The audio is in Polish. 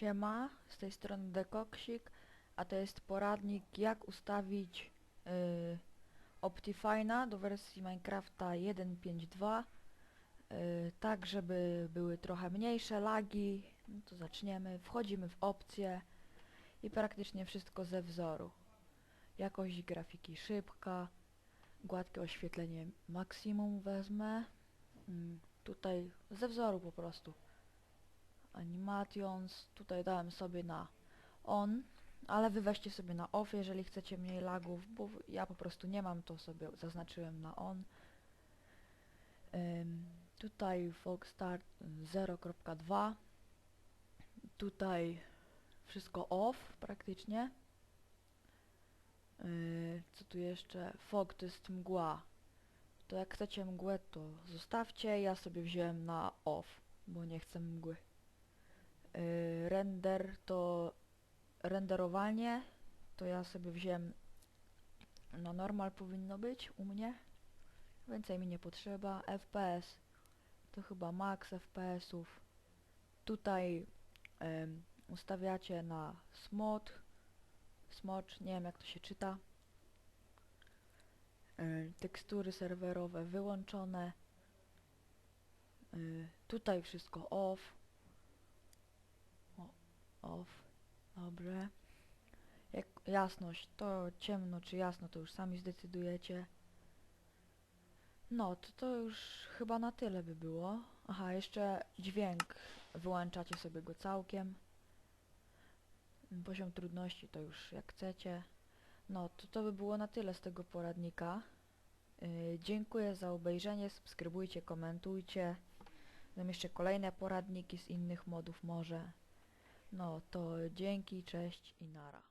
Siema, z tej strony Dekoksik, a to jest poradnik jak ustawić yy, Optifine'a do wersji Minecrafta 1.5.2 yy, tak, żeby były trochę mniejsze lagi. No to zaczniemy. Wchodzimy w opcje i praktycznie wszystko ze wzoru. Jakość grafiki szybka, gładkie oświetlenie maksimum wezmę. Mm, tutaj ze wzoru po prostu. Animations, tutaj dałem sobie na on, ale wy weźcie sobie na off, jeżeli chcecie mniej lagów, bo ja po prostu nie mam, to sobie zaznaczyłem na on. Ym, tutaj Folkstart 0.2 tutaj wszystko off praktycznie. Yy, co tu jeszcze? Fog to jest mgła. To jak chcecie mgłę, to zostawcie. Ja sobie wziąłem na off, bo nie chcę mgły. Yy, render to renderowanie to ja sobie wziąłem na normal powinno być u mnie. Więcej mi nie potrzeba. FPS to chyba max FPS-ów tutaj ustawiacie na smot smocz, nie wiem jak to się czyta. Yy, tekstury serwerowe wyłączone. Yy, tutaj wszystko off off. Dobrze. Jak jasność, to ciemno czy jasno, to już sami zdecydujecie. No, to, to już chyba na tyle by było. Aha, jeszcze dźwięk. Wyłączacie sobie go całkiem. Poziom trudności to już jak chcecie. No, to to by było na tyle z tego poradnika. Yy, dziękuję za obejrzenie, subskrybujcie, komentujcie. Będą jeszcze kolejne poradniki z innych modów może. No to dzięki, cześć i nara.